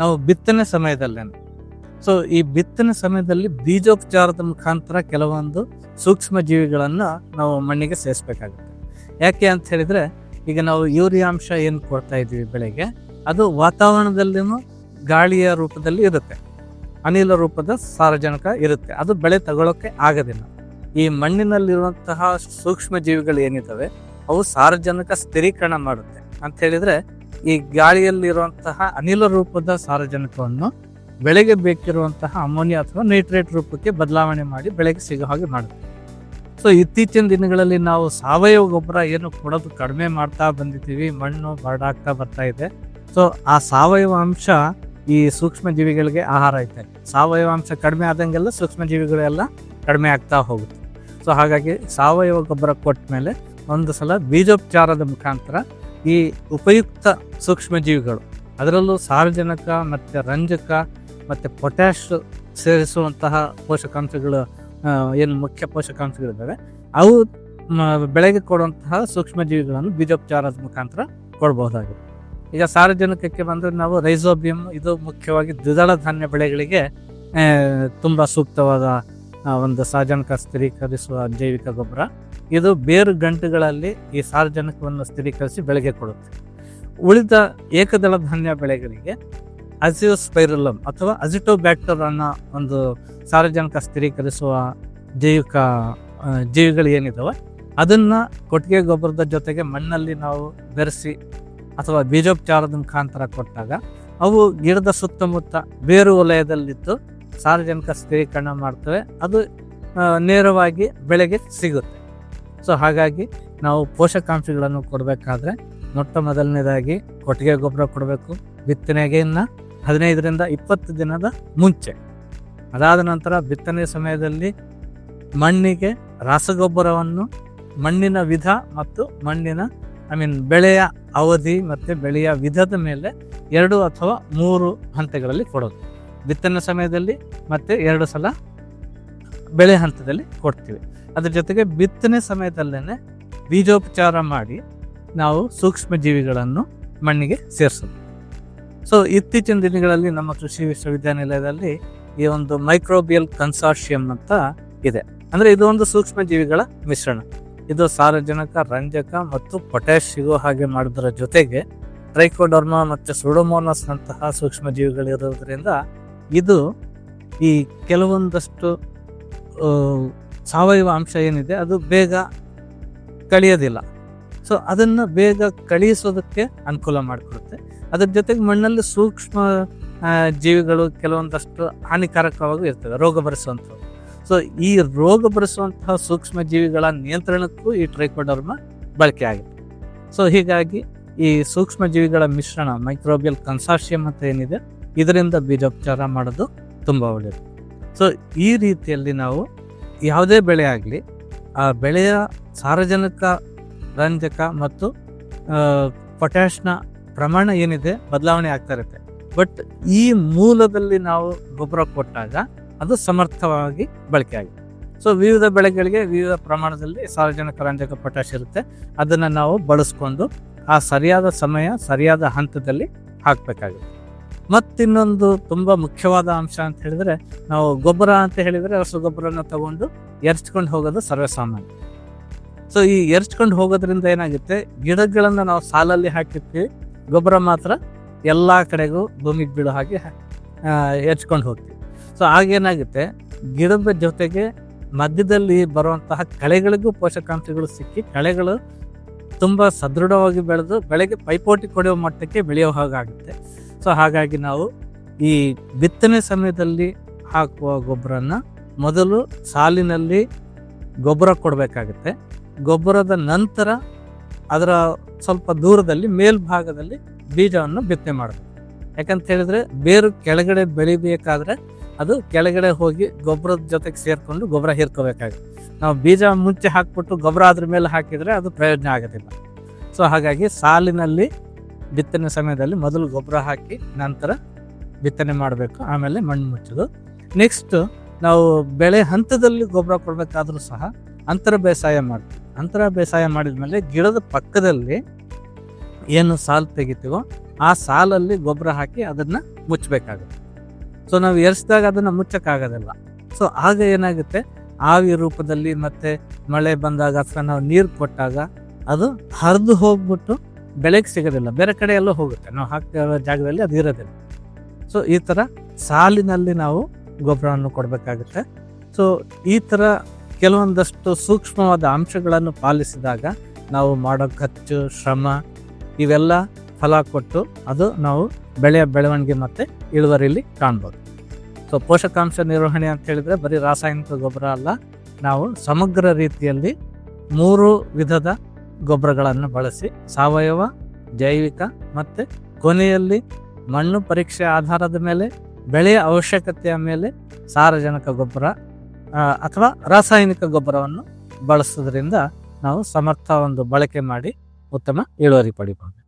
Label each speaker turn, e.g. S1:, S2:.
S1: ನಾವು ಬಿತ್ತನೆ ಸಮಯದಲ್ಲೇನೆ. ಸೊ ಈ ಬಿತ್ತನೆ ಸಮಯದಲ್ಲಿ ಬೀಜೋಪಚಾರದ ಮುಖಾಂತರ ಕೆಲವೊಂದು ಸೂಕ್ಷ್ಮ ಜೀವಿಗಳನ್ನು ನಾವು ಮಣ್ಣಿಗೆ ಸೇರಿಸ್ಬೇಕಾಗುತ್ತೆ. ಯಾಕೆ ಅಂತ ಹೇಳಿದ್ರೆ, ಈಗ ನಾವು ಯೂರಿಯಾಂಶ ಏನು ಕೊಡ್ತಾ ಇದ್ದೀವಿ ಬೆಳೆಗೆ? ಅದು ವಾತಾವರಣದಲ್ಲಿನೂ ಗಾಳಿಯ ರೂಪದಲ್ಲಿ ಇರುತ್ತೆ. ಅನಿಲ ರೂಪದ ಸಾರಜನಕ ಇರುತ್ತೆ. ಅದು ಬೆಳೆ ತಗೊಳ್ಳೋಕೆ ಆಗೋದಿಲ್ಲ. ಈ ಮಣ್ಣಿನಲ್ಲಿರುವಂತಹ ಸೂಕ್ಷ್ಮ ಜೀವಿಗಳು ಏನಿದ್ದಾವೆ, ಅವು ಸಾರಜನಕ ಸ್ಥಿರೀಕರಣ ಮಾಡುತ್ತೆ. ಅಂತ ಹೇಳಿದ್ರೆ ಈ ಗಾಳಿಯಲ್ಲಿರುವಂತಹ ಅನಿಲ ರೂಪದ ಸಾರಜನಕವನ್ನು ಬೆಳೆಗೆ ಬೇಕಿರುವಂತಹ ಅಮೋನಿಯಾ ಅಥವಾ ನೈಟ್ರೇಟ್ ರೂಪಕ್ಕೆ ಬದಲಾವಣೆ ಮಾಡಿ ಬೆಳೆಗೆ ಸಿಗೋ ಹಾಗೆ ಮಾಡುತ್ತೆ. ಸೊ, ಇತ್ತೀಚಿನ ದಿನಗಳಲ್ಲಿ ನಾವು ಸಾವಯವ ಗೊಬ್ಬರ ಏನು ಕೊಡೋದು ಕಡಿಮೆ ಮಾಡ್ತಾ ಬಂದಿದ್ದೀವಿ. ಮಣ್ಣು ಬರಡಾಗ್ತಾ ಬರ್ತಾ ಇದೆ. ಸೊ, ಆ ಸಾವಯವ ಅಂಶ ಈ ಸೂಕ್ಷ್ಮ ಜೀವಿಗಳಿಗೆ ಆಹಾರ ಐತೆ. ಸಾವಯವ ಅಂಶ ಕಡಿಮೆ ಆದಂಗೆಲ್ಲ ಸೂಕ್ಷ್ಮ ಜೀವಿಗಳೆಲ್ಲ ಕಡಿಮೆ ಆಗ್ತಾ ಹೋಗುತ್ತೆ. ಸೊ, ಹಾಗಾಗಿ ಸಾವಯವ ಗೊಬ್ಬರ ಕೊಟ್ಟ ಮೇಲೆ ಒಂದು ಸಲ ಬೀಜೋಪಚಾರದ ಮುಖಾಂತರ ಈ ಉಪಯುಕ್ತ ಸೂಕ್ಷ್ಮ ಜೀವಿಗಳು. ಅದರಲ್ಲೂ ಸಾರಜನಕ ಮತ್ತು ರಂಜಕ ಮತ್ತು ಪೊಟ್ಯಾಶ್ ಸೇರಿಸುವಂತಹ ಪೋಷಕಾಂಶಗಳು ಏನು ಮುಖ್ಯ ಪೋಷಕಾಂಶಗಳಿದ್ದಾವೆ. ಅವು ಬೆಳೆಗೆ ಕೊಡುವಂತಹ ಸೂಕ್ಷ್ಮ ಜೀವಿಗಳನ್ನು ಬೀಜೋಪಚಾರದ ಮುಖಾಂತರ ಕೊಡಬಹುದಾಗಿದೆ. ಈಗ ಸಾರಜನಕಕ್ಕೆ ಬಂದರೆ ನಾವು ರೈಸೋಬಿಯಂ, ಇದು ಮುಖ್ಯವಾಗಿ ದ್ವಿದಳ ಧಾನ್ಯ ಬೆಳೆಗಳಿಗೆ ತುಂಬ ಸೂಕ್ತವಾದ ಒಂದು ಸಾರಜನಕ ಸ್ಥಿರೀಕರಿಸುವ ಜೈವಿಕ ಗೊಬ್ಬರ. ಇದು ಬೇರು ಗಂಟುಗಳಲ್ಲಿ ಈ ಸಾರಜನಕವನ್ನು ಸ್ಥಿರೀಕರಿಸಿ ಬೆಳೆಗೆ ಕೊಡುತ್ತೆ. ಉಳಿದ ಏಕದಳ ಧಾನ್ಯ ಬೆಳೆಗಳಿಗೆ ಅಸಿಯೋಸ್ಪೈರಲಮ್ ಅಥವಾ ಅಜಿಟೋಬ್ಯಾಕ್ಟರ್ ಅನ್ನೋ ಒಂದು ಸಾರಜನಕ ಸ್ಥಿರೀಕರಿಸುವ ಜೈವಿಕ ಜೀವಿಗಳು ಏನಿದಾವೆ, ಅದನ್ನು ಕೊಟ್ಟಿಗೆ ಗೊಬ್ಬರದ ಜೊತೆಗೆ ಮಣ್ಣಲ್ಲಿ ನಾವು ಬೆರೆಸಿ ಅಥವಾ ಬೀಜೋಪಚಾರದ ಮುಖಾಂತರ ಕೊಟ್ಟಾಗ ಅವು ಗಿಡದ ಸುತ್ತಮುತ್ತ ಬೇರು ವಲಯದಲ್ಲಿದ್ದು ಸಾರಜನಕ ಸ್ಥಿರೀಕರಣ ಮಾಡ್ತವೆ. ಅದು ನೇರವಾಗಿ ಬೆಳೆಗೆ ಸಿಗುತ್ತೆ. ಸೊ ಹಾಗಾಗಿ ನಾವು ಪೋಷಕಾಂಶಗಳನ್ನು ಕೊಡಬೇಕಾದ್ರೆ ಮೊಟ್ಟ ಮೊದಲನೇದಾಗಿ ಕೊಟ್ಟಿಗೆ ಗೊಬ್ಬರ ಕೊಡಬೇಕು. ಬಿತ್ತನೆಗೆ ಇನ್ನ ಹದಿನೈದರಿಂದ ಇಪ್ಪತ್ತು ದಿನದ ಮುಂಚೆ. ಅದಾದ ನಂತರ ಬಿತ್ತನೆ ಸಮಯದಲ್ಲಿ ಮಣ್ಣಿಗೆ ರಸಗೊಬ್ಬರವನ್ನು ಮಣ್ಣಿನ ವಿಧ ಮತ್ತು ಮಣ್ಣಿನ ಐ ಮೀನ್ ಬೆಳೆಯ ಅವಧಿ ಮತ್ತು ಬೆಳೆಯ ವಿಧದ ಮೇಲೆ ಎರಡು ಅಥವಾ ಮೂರು ಹಂತಗಳಲ್ಲಿ ಕೊಡೋದು. ಬಿತ್ತನೆ ಸಮಯದಲ್ಲಿ ಮತ್ತೆ ಎರಡು ಸಲ ಬೆಳೆ ಹಂತದಲ್ಲಿ ಕೊಡ್ತೀವಿ. ಅದ್ರ ಜೊತೆಗೆ ಬಿತ್ತನೆ ಸಮಯದಲ್ಲೇ ಬೀಜೋಪಚಾರ ಮಾಡಿ ನಾವು ಸೂಕ್ಷ್ಮ ಜೀವಿಗಳನ್ನು ಮಣ್ಣಿಗೆ ಸೇರಿಸೋದು. ಸೊ ಇತ್ತೀಚಿನ ದಿನಗಳಲ್ಲಿ ನಮ್ಮ ಕೃಷಿ ವಿಶ್ವವಿದ್ಯಾನಿಲಯದಲ್ಲಿ ಈ ಒಂದು ಮೈಕ್ರೋಬಿಯಲ್ ಕನ್ಸಾರ್ಷಿಯಂ ಅಂತ ಇದೆ. ಅಂದರೆ ಇದು ಒಂದು ಸೂಕ್ಷ್ಮ ಜೀವಿಗಳ ಮಿಶ್ರಣ. ಇದು ಸಾರಜನಕ, ರಂಜಕ ಮತ್ತು ಪೊಟ್ಯಾಶ್ ಸಿಗೋ ಹಾಗೆ ಮಾಡೋದರ ಜೊತೆಗೆ ಟ್ರೈಕೋಡರ್ಮಾ ಮತ್ತು ಸುಡೋಮೋನಸ್ ಅಂತಹ ಸೂಕ್ಷ್ಮ ಜೀವಿಗಳಿರೋದ್ರಿಂದ ಇದು ಈ ಕೆಲವೊಂದಷ್ಟು ಸಾವಯವ ಅಂಶ ಏನಿದೆ, ಅದು ಬೇಗ ಕಳಿಯೋದಿಲ್ಲ. ಸೊ ಅದನ್ನು ಬೇಗ ಕಳಿಸೋದಕ್ಕೆ ಅನುಕೂಲ ಮಾಡಿಕೊಡುತ್ತೆ. ಅದರ ಜೊತೆಗೆ ಮಣ್ಣಲ್ಲಿ ಸೂಕ್ಷ್ಮ ಜೀವಿಗಳು ಕೆಲವೊಂದಷ್ಟು ಹಾನಿಕಾರಕವಾಗಿ ಇರ್ತವೆ, ರೋಗ ಬರೆಸುವಂಥವು. ಸೊ ಈ ರೋಗ ಬರೆಸುವಂತಹ ಸೂಕ್ಷ್ಮ ಜೀವಿಗಳ ನಿಯಂತ್ರಣಕ್ಕೂ ಈ ಟ್ರೈಕೋಡರ್ಮ ಬಳಕೆ ಆಗುತ್ತೆ ಸೊ ಹೀಗಾಗಿ ಈ ಸೂಕ್ಷ್ಮ ಜೀವಿಗಳ ಮಿಶ್ರಣ, ಮೈಕ್ರೋಬಿಯಲ್ ಕನ್ಸಾರ್ಷಿಯಂ ಅಂತ ಏನಿದೆ ಇದರಿಂದ ಬೀಜೋಪಚಾರ ಮಾಡೋದು ತುಂಬ ಒಳ್ಳೆಯದು ಸೊ ಈ ರೀತಿಯಲ್ಲಿ ನಾವು ಯಾವುದೇ ಬೆಳೆ ಆಗಲಿ, ಆ ಬೆಳೆಯ ಸಾರಜನಕ, ರಂಜಕ ಮತ್ತು ಪೊಟ್ಯಾಶ್ನ ಪ್ರಮಾಣ ಏನಿದೆ ಬದಲಾವಣೆ ಆಗ್ತಾ ಇರುತ್ತೆ. ಬಟ್ ಈ ಮೂಲದಲ್ಲಿ ನಾವು ಗೊಬ್ಬರ ಕೊಟ್ಟಾಗ ಅದು ಸಮರ್ಥವಾಗಿ ಬಳಕೆ ಆಗಿದೆ. ಸೊ ವಿವಿಧ ಬೆಳೆಗಳಿಗೆ ವಿವಿಧ ಪ್ರಮಾಣದಲ್ಲಿ ಸಾರ್ವಜನಿಕ ರಂಜಕ ಪೊಟ್ಯಾಶ್ ಇರುತ್ತೆ. ಅದನ್ನು ನಾವು ಬಳಸ್ಕೊಂಡು ಆ ಸರಿಯಾದ ಸಮಯ, ಸರಿಯಾದ ಹಂತದಲ್ಲಿ ಹಾಕಬೇಕಾಗುತ್ತೆ. ಮತ್ತಿನ್ನೊಂದು ತುಂಬಾ ಮುಖ್ಯವಾದ ಅಂಶ ಅಂತ ಹೇಳಿದ್ರೆ, ನಾವು ಗೊಬ್ಬರ ಅಂತ ಹೇಳಿದ್ರೆ ರಸಗೊಬ್ಬರನ ತಗೊಂಡು ಎರ್ಚ್ಕೊಂಡು ಹೋಗೋದು ಸರ್ವೇಸಾಮಾನ್ಯ. ಸೊ ಈ ಎರ್ಚ್ಕೊಂಡು ಹೋಗೋದ್ರಿಂದ ಏನಾಗುತ್ತೆ? ಗಿಡಗಳನ್ನ ನಾವು ಸಾಲಲ್ಲಿ ಹಾಕಿರ್ತೀವಿ, ಗೊಬ್ಬರ ಮಾತ್ರ ಎಲ್ಲ ಕಡೆಗೂ ಭೂಮಿಗೆ ಬೀಳೋ ಹಾಗೆ ಎರ್ಚ್ಕೊಂಡು ಹೋಗ್ತೀವಿ. ಸೊ ಆಗೇನಾಗುತ್ತೆ ಗಿಡದ ಜೊತೆಗೆ ಮಧ್ಯದಲ್ಲಿ ಬರುವಂತಹ ಕಳೆಗಳಿಗೂ ಪೋಷಕಾಂಶಗಳು ಸಿಕ್ಕಿ, ಕಳೆಗಳು ತುಂಬ ಸದೃಢವಾಗಿ ಬೆಳೆದು ಬೆಳೆಗೆ ಪೈಪೋಟಿ ಕೊಡುವ ಮಟ್ಟಕ್ಕೆ ಬೆಳೆಯೋ ಹಾಗಾಗುತ್ತೆ. ಸೊ ಹಾಗಾಗಿ ನಾವು ಈ ಬಿತ್ತನೆ ಸಮಯದಲ್ಲಿ ಹಾಕುವ ಗೊಬ್ಬರನ ಮೊದಲು ಸಾಲಿನಲ್ಲಿ ಗೊಬ್ಬರ ಕೊಡಬೇಕಾಗುತ್ತೆ. ಗೊಬ್ಬರದ ನಂತರ ಅದರ ಸ್ವಲ್ಪ ದೂರದಲ್ಲಿ ಮೇಲ್ಭಾಗದಲ್ಲಿ ಬೀಜವನ್ನು ಬಿತ್ತನೆ ಮಾಡಬೇಕು. ಯಾಕಂತ ಹೇಳಿದ್ರೆ ಬೇರು ಕೆಳಗಡೆ ಬೆಳಿಬೇಕಾದ್ರೆ ಅದು ಕೆಳಗಡೆ ಹೋಗಿ ಗೊಬ್ಬರದ ಜೊತೆಗೆ ಸೇರ್ಕೊಂಡು ಗೊಬ್ಬರ ಹೀರ್ಕೋಬೇಕಾಗುತ್ತೆ. ನಾವು ಬೀಜ ಮುಂಚೆ ಹಾಕ್ಬಿಟ್ಟು ಗೊಬ್ಬರ ಅದ್ರ ಮೇಲೆ ಹಾಕಿದ್ರೆ ಅದು ಪ್ರಯೋಜನ ಆಗೋದಿಲ್ಲ. ಸೊ ಹಾಗಾಗಿ ಸಾಲಿನಲ್ಲಿ ಬಿತ್ತನೆ ಸಮಯದಲ್ಲಿ ಮೊದಲು ಗೊಬ್ಬರ ಹಾಕಿ ನಂತರ ಬಿತ್ತನೆ ಮಾಡಬೇಕು, ಆಮೇಲೆ ಮಣ್ಣು ಮುಚ್ಚೋದು. ನೆಕ್ಸ್ಟ್ ನಾವು ಬೆಳೆ ಹಂತದಲ್ಲಿ ಗೊಬ್ಬರ ಕೊಡಬೇಕಾದ್ರೂ ಸಹ ಅಂತರ ಬೇಸಾಯ ಮಾಡ್ತೀವಿ ಅಂತರ ಬೇಸಾಯ ಮಾಡಿದ ಮೇಲೆ ಗಿಡದ ಪಕ್ಕದಲ್ಲಿ ಏನು ಸಾಲು ತೆಗಿತೀವೋ ಆ ಸಾಲಲ್ಲಿ ಗೊಬ್ಬರ ಹಾಕಿ ಅದನ್ನು ಮುಚ್ಚಬೇಕಾಗುತ್ತೆ. ಸೊ ನಾವು ಎರಿಸಿದಾಗ ಅದನ್ನು ಮುಚ್ಚಕ್ಕಾಗೋದಿಲ್ಲ. ಸೊ ಆಗ ಏನಾಗುತ್ತೆ? ಆವಿ ರೂಪದಲ್ಲಿ ಮತ್ತೆ ಮಳೆ ಬಂದಾಗ ಅಥವಾ ನಾವು ನೀರು ಕೊಟ್ಟಾಗ ಅದು ಹರಿದು ಹೋಗ್ಬಿಟ್ಟು ಬೆಳೆಗೆ ಸಿಗೋದಿಲ್ಲ. ಬೇರೆ ಕಡೆ ಎಲ್ಲೋ ಹೋಗುತ್ತೆ. ನಾವು ಹಾಕಿರೋ ಜಾಗದಲ್ಲಿ ಅದು ಇರೋದಿಲ್ಲ. ಸೊ ಈ ಥರ ಸಾಲಿನಲ್ಲಿ ನಾವು ಗೊಬ್ಬರವನ್ನು ಕೊಡಬೇಕಾಗುತ್ತೆ. ಸೊ ಈ ಥರ ಕೆಲವೊಂದಷ್ಟು ಸೂಕ್ಷ್ಮವಾದ ಅಂಶಗಳನ್ನು ಪಾಲಿಸಿದಾಗ ನಾವು ಮಾಡೋ ಖರ್ಚು, ಶ್ರಮ ಇವೆಲ್ಲ ಫಲ ಕೊಟ್ಟು ಅದು ನಾವು ಬೆಳೆಯ ಬೆಳವಣಿಗೆ ಮತ್ತು ಇಳುವರಿಯಲ್ಲಿ ಕಾಣ್ಬೋದು. ಸೊ ಪೋಷಕಾಂಶ ನಿರ್ವಹಣೆ ಅಂತ ಹೇಳಿದ್ರೆ ಬರೀ ರಾಸಾಯನಿಕ ಗೊಬ್ಬರ ಅಲ್ಲ. ನಾವು ಸಮಗ್ರ ರೀತಿಯಲ್ಲಿ ಮೂರು ವಿಧದ ಗೊಬ್ಬರಗಳನ್ನು ಬಳಸಿ ಸಾವಯವ, ಜೈವಿಕ ಮತ್ತು ಕೊನೆಯಲ್ಲಿ ಮಣ್ಣು ಪರೀಕ್ಷೆ ಆಧಾರದ ಮೇಲೆ, ಬೆಳೆಯ ಅವಶ್ಯಕತೆಯ ಮೇಲೆ ಸಾರಜನಕ ಗೊಬ್ಬರ ಅಥವಾ ರಾಸಾಯನಿಕ ಗೊಬ್ಬರವನ್ನು ಬಳಸೋದ್ರಿಂದ ನಾವು ಸಮರ್ಥ ಒಂದು ಬಳಕೆ ಮಾಡಿ ಉತ್ತಮ ಇಳುವರಿ ಪಡಿಬಹುದು.